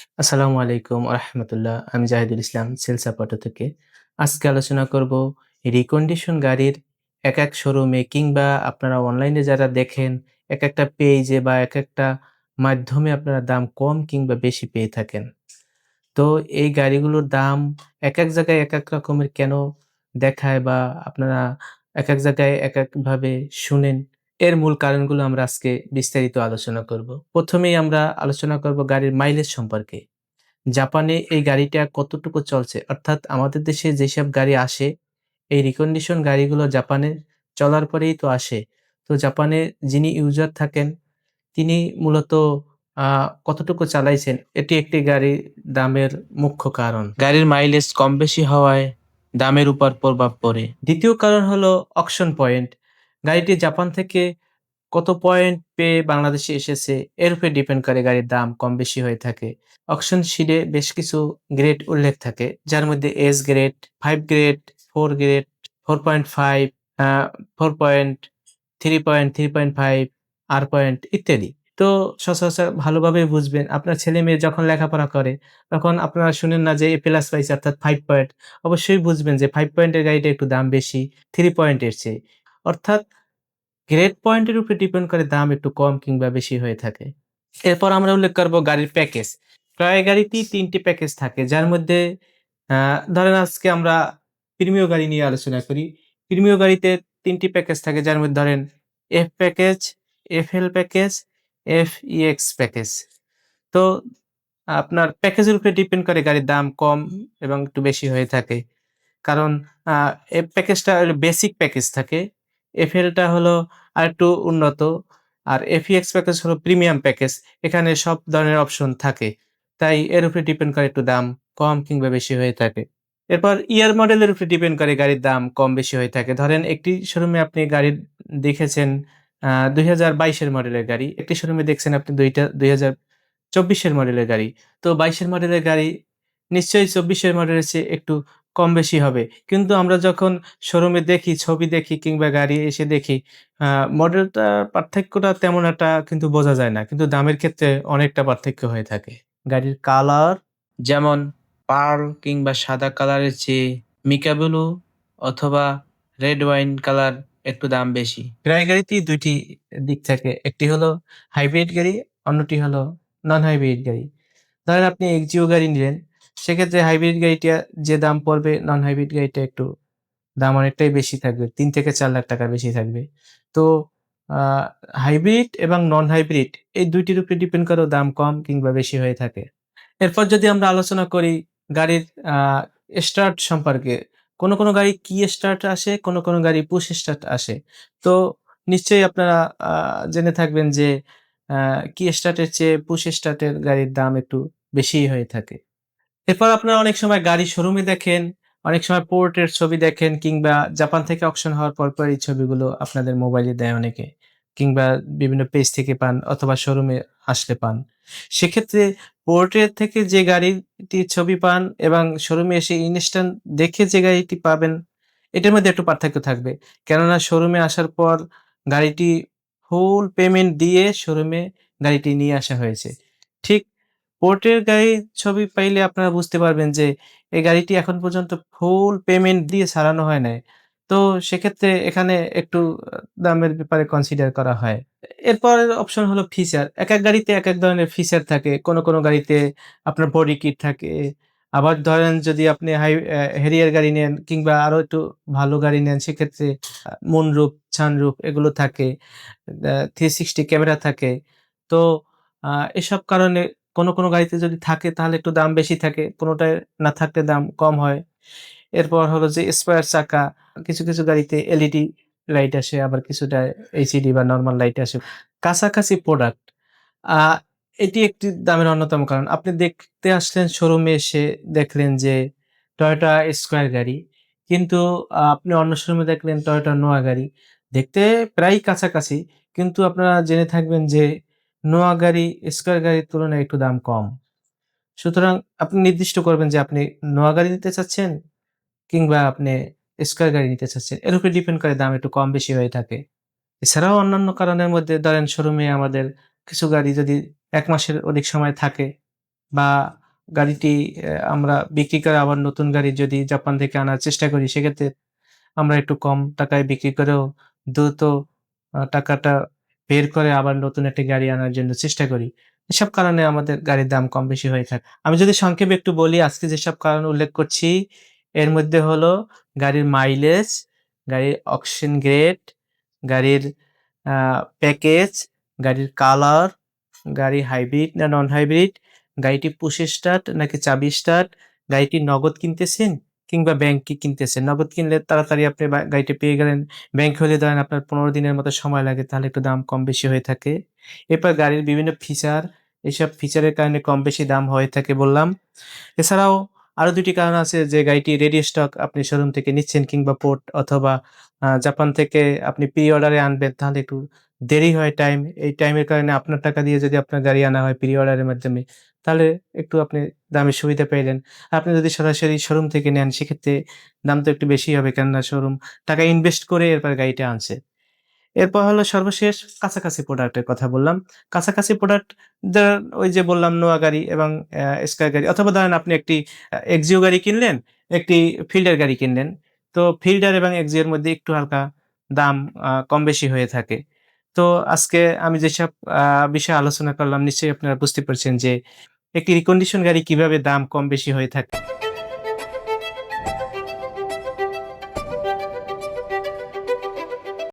আসসালামু আলাইকুম রহমতুল্লাহ আমি জাহিদুল ইসলাম সেলস সাপোর্টার থেকে। আজকে আলোচনা করব রিকন্ডিশন গাড়ির এক এক শোরুমে কিংবা আপনারা অনলাইনে যারা দেখেন, এক একটা পেজে বা এক একটা মাধ্যমে আপনারা দাম কম কিংবা বেশি পেয়ে থাকেন। তো এই গাড়িগুলোর দাম এক এক জায়গায় এক এক রকমের কেন দেখায় বা আপনারা এক এক জায়গায় এক একভাবে শুনেন? এর মূল কারণগুলো আমরা আজকে বিস্তারিত আলোচনা করব। প্রথমেই আমরা আলোচনা করব গাড়ির মাইলেজ সম্পর্কে। জাপানে এই গাড়িটা কতটুকু চলছে? অর্থাৎ আমাদের দেশে যেসব গাড়ি আসে এই রিকন্ডিশন গাড়িগুলো জাপানে চলার পরেই তো আসে। তো জাপানে যিনি ইউজার থাকেন তিনি মূলত কতটুকু চালাইছেন এটি একটি গাড়ির দামের মুখ্য কারণ। গাড়ির মাইলেজ কম বেশি হওয়ায় দামের উপর প্রভাব পড়ে। দ্বিতীয় কারণ হলো অকশন পয়েন্ট গাড়িটি জাপান থেকে কত পয়েন্ট পেয়ে বাংলাদেশে এসেছে, এর উপরে ডিপেন্ড করে গাড়ির দাম কম বেশি হয়ে থাকে। অকশন শিডে বেশ কিছু গ্রেড উল্লেখ থাকে, যার মধ্যে S grade five grade four grade four point five four point three point three point five আর পয়েন্ট ইত্যাদি। তো সচরাচর ভালোভাবে বুঝবেন, আপনার ছেলে মেয়ে যখন লেখাপড়া করে, তখন আপনারা শুনেন না যে এ প্লাস পাইছে, অর্থাৎ ফাইভ পয়েন্ট অবশ্যই বুঝবেন যে ফাইভ পয়েন্টের গাড়িটা একটু দাম বেশি থ্রি পয়েন্টের চেয়ে। অর্থাৎ গ্রেড পয়েন্টের উপরে ডিপেন্ড করে দাম একটু কম কিংবা বেশি হয়ে থাকে। এরপর আমরা উল্লেখ করব গাড়ির প্যাকেজ ক্রয় গাড়িতেই তিনটি প্যাকেজ থাকে, যার মধ্যে ধরেন আজকে আমরা প্রিমিয় গাড়ি নিয়ে আলোচনা করি। প্রিমিয় গাড়িতে তিনটি প্যাকেজ থাকে, যার মধ্যে ধরেন F package F L package F EX package তো আপনার প্যাকেজের উপরে ডিপেন্ড করে গাড়ির দাম কম এবং একটু বেশি হয়ে থাকে। কারণ এই প্যাকেজটা বেসিক প্যাকেজ থাকে। এফএলটা হলো আর একটু উন্নত, আর এফইএক্স প্যাকেজ হলো প্রিমিয়াম প্যাকেজ এখানে সব ধরনের অপশন থাকে। তাই এর উপরে ডিপেন্ড করে একটু দাম কম কিংবা বেশি হয়ে থাকে। এরপর ইয়ার মডেলের উপরে ডিপেন্ড করে গাড়ির দাম কম বেশি হয়ে থাকে। ধরেন একটি শোরুমে আপনি গাড়ি দেখেছেন দুই হাজার বাইশের মডেলের গাড়ি। একটি শোরুমে দেখছেন আপনি দুইটা, দুই হাজার চব্বিশের মডেলের গাড়ি। তো বাইশের মডেলের গাড়ি নিশ্চয়ই চব্বিশের মডেলের চেয়ে একটু কম বেশি হবে। কিন্তু আমরা যখন শোরুমে দেখি, ছবি দেখি কিংবা গাড়ি এসে দেখি মডেলটা পার্থক্যটা তেমন একটা কিন্তু বোঝা যায় না। কিন্তু দামের ক্ষেত্রে অনেকটা পার্থক্য হয়ে থাকে। গাড়ির কালার যেমন পার্ল কিংবা সাদা কালারের চেয়ে মিকাবুলু অথবা রেড ওয়াইন কালার একটু দাম বেশি। ক্রয় গাড়িতেই দুইটি দিক থাকে। একটি হলো হাইব্রিড গাড়ি, অন্যটি হলো নন হাইব্রিড গাড়ি। ধরেন আপনি এক্সিও গাড়ি নিলেন সেক্ষেত্রে হাইব্রিড গাড়িটা যে দাম পড়বে নন হাইব্রিড গাড়িটা একটু দাম অনেকটাই বেশি থাকবে, তিন থেকে চার লাখ টাকা বেশি থাকবে। তো হাইব্রিড এবং নন হাইব্রিড এই দুইটির উপরে ডিপেন্ড করেও দাম কম কিংবা বেশি হয়ে থাকে। এরপর যদি আমরা আলোচনা করি গাড়ির স্টার্ট সম্পর্কে, কোনো কোনো গাড়ি কি স্টার্ট আসে, কোনো কোনো গাড়ি পুশ স্টার্ট আসে। তো, নিশ্চয়ই আপনারা জেনে থাকবেন যে কি স্টার্টের চেয়ে পুশ স্টার্টের গাড়ির দাম একটু বেশিই হয়ে থাকে। এরপর আপনারা অনেক সময় গাড়ি শোরুমে দেখেন, অনেক সময় পোর্টের ছবি দেখেন কিংবা জাপান থেকে অকশন হওয়ার পর পর এই ছবিগুলো আপনাদের মোবাইলে দেয় অনেকে, কিংবা বিভিন্ন পেজ থেকে পান অথবা শোরুমে আসলে পান। সেক্ষেত্রে পোর্টের থেকে যে গাড়িটির ছবি পান এবং শোরুমে এসে ইনস্ট্যান্ট দেখে যে গাড়িটি পাবেন, এটার মধ্যে একটু পার্থক্য থাকবে। কেননা শোরুমে আসার পর গাড়িটি ফুল পেমেন্ট দিয়ে শোরুমে গাড়িটি নিয়ে আসা হয়েছে। ঠিক পোর্টের গাড়ির ছবি পাইলে আপনারা বুঝতে পারবেন যে এই গাড়িটি এখন পর্যন্ত ফুল পেমেন্ট দিয়ে সারানো হয় নাই। তো সেক্ষেত্রে এখানে একটু দামের ব্যাপারে কনসিডার করা হয়। এরপরের অপশন হলো ফিচার এক এক গাড়িতে এক এক ধরনের ফিচার থাকে। কোনো কোনো গাড়িতে আপনার বডি কিট থাকে। আবার ধরেন যদি আপনি হাই হেরিয়ার গাড়ি নেন কিংবা আরও একটু ভালো গাড়ি নেন, সেক্ষেত্রে মুনরুপ ছানরুপ এগুলো থাকে। থ্রি সিক্সটি ক্যামেরা থাকে। তো এসব কারণে কোনো কোনো গাড়িতে যদি থাকে তাহলে একটু দাম বেশি থাকে, কোনোটায় না থাকলে দাম কম হয়। এরপর হলো যে স্পেয়ার চাকা, কিছু কিছু গাড়িতে এলইডি লাইট আসে, আবার কিছুটা এইচডি বা নর্মাল লাইট আসে। কাছাকাছি প্রোডাক্ট এটি একটি দামের অন্যতম কারণ। আপনি দেখতে আসলেন শোরুমে এসে দেখলেন যে টয়োটা স্কোয়ার গাড়ি, কিন্তু আপনি অন্য শোরুমে দেখলেন টয়োটা নোয়া গাড়ি। দেখতে প্রায় কাছাকাছি, কিন্তু আপনারা জেনে থাকবেন যে নোয়া গাড়ি, স্কোয়ার গাড়ির তুলনায় একটু দাম কম। সুতরাং আপনি নির্দিষ্ট করবেন যে আপনি নোয়া গাড়ি নিতে চাচ্ছেন কিংবা আপনি স্কোয়ার গাড়ি নিতে চাচ্ছেন। এর উপরে ডিপেন্ড করে দাম একটু কম বেশি হয়ে থাকে। এছাড়াও অন্যান্য কারণের মধ্যে ধরেন শোরুমে আমাদের কিছু গাড়ি যদি এক মাসের অধিক সময় থাকে বা গাড়িটি আমরা বিক্রি করে আবার নতুন গাড়ি যদি জাপান থেকে আনার চেষ্টা করি, সেক্ষেত্রে আমরা একটু কম টাকায় বিক্রি করেও দ্রুত টাকাটা বের করে আবার নতুন একটি গাড়ি আনার জন্য চেষ্টা করি। এসব কারণে আমাদের গাড়ির দাম কম বেশি হয়ে থাকে। আমি যদি সংক্ষেপে একটু বলি আজকে যেসব কারণ উল্লেখ করছি এর মধ্যে হলো গাড়ির মাইলেজ, গাড়ির অকশন গ্রেড, গাড়ির প্যাকেজ, গাড়ির কালার, গাড়ি হাইব্রিড না নন হাইব্রিড, গাড়িটি পুষে স্টার্ট নাকি চাবি স্টার্ট, গাড়িটি নগদ কিনতেছেন কিংবা ব্যাংকে কিনতেছেন। নগদ কিনলে তাড়াতাড়ি আপনি গাড়িটা পেয়ে গেলেন। ব্যাংক হলে ধরেন আপনার ১৫ দিনের মতো সময় লাগে তাহলে একটু দাম কম বেশি হয়ে থাকে। এরপর গাড়ির বিভিন্ন ফিচার, এসব ফিচারের কারণে কম বেশি দাম হয়ে থাকে বললাম। এছাড়াও আরও দুটি কারণ আছে যে গাড়িটি রেডি স্টক আপনি শোরুম থেকে নিচ্ছেন কিংবা পোর্ট অথবা জাপান থেকে আপনি প্রি অর্ডারে আনবেন তাহলে একটু দেরি হয় টাইম। এই টাইমের কারণে আপনার টাকা দিয়ে যদি আপনার গাড়ি আনা হয় প্রি অর্ডারের মাধ্যমে তাহলে একটু আপনি দামের সুবিধা পেলেন। আপনি যদি সরাসরি শোরুম থেকে নেন সেক্ষেত্রে দাম তো একটু বেশিই হবে কেননা শোরুম টাকা ইনভেস্ট করে এরপর গাড়িটা আনছে। এরপর হলো সর্বশেষ কাছাকাছি প্রোডাক্টের কথা বললাম। কাছাকাছি প্রোডাক্ট ওই যে বললাম নোয়া গাড়ি এবং স্কাই গাড়ি অথবা ধরেন আপনি একটি এক্সিও গাড়ি কিনলেন, একটি ফিল্ডার গাড়ি কিনলেন। তো ফিল্ডার এবং এক্সিওর মধ্যে একটু হালকা দাম কম বেশি হয়ে থাকে। তো আজকে আমি যেসব বিষয়ে আলোচনা করলাম, নিশ্চয়ই আপনারা বুঝতে পারছেন যে একটি রিকন্ডিশন গাড়ি কীভাবে দাম কম বেশি হয়ে থাকে।